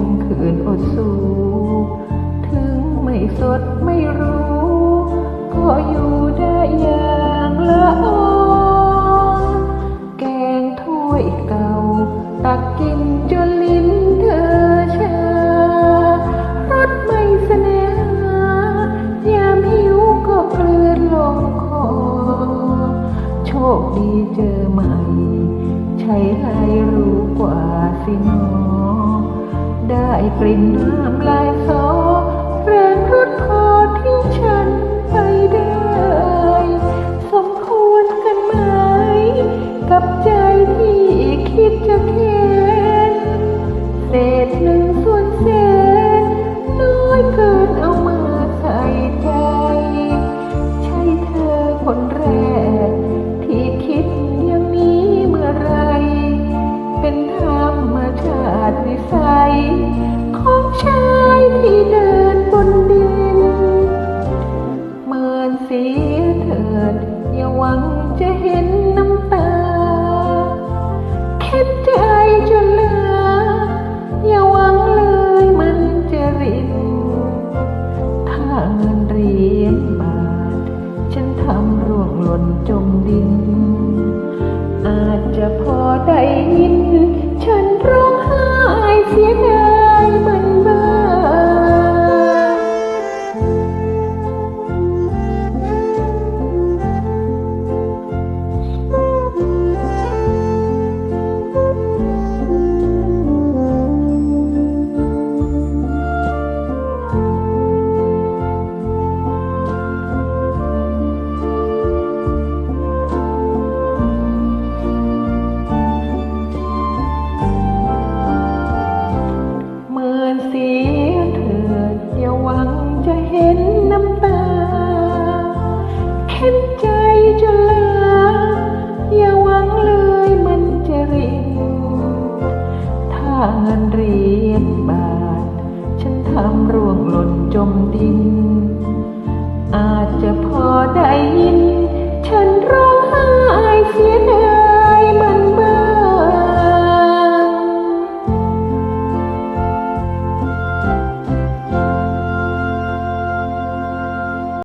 มขืนอดสู้ ถึงไม่สดไม่รู้ ก็อยู่ได้อย่างละออนแกงถ้วยเก่า ตักกินจนลิ้นเธอชารสไม่เสน่ยามหิวก็เกลื่อนลงคอ โชคดีเจอใหม่ ใช้ไรรู้ กลิ่นน้ำลายสอ จมดิน อาจจะพอ ห็นใจจะเลือ อย่าหวังเลยมันจะเรียนถ้าเงินเรียนมา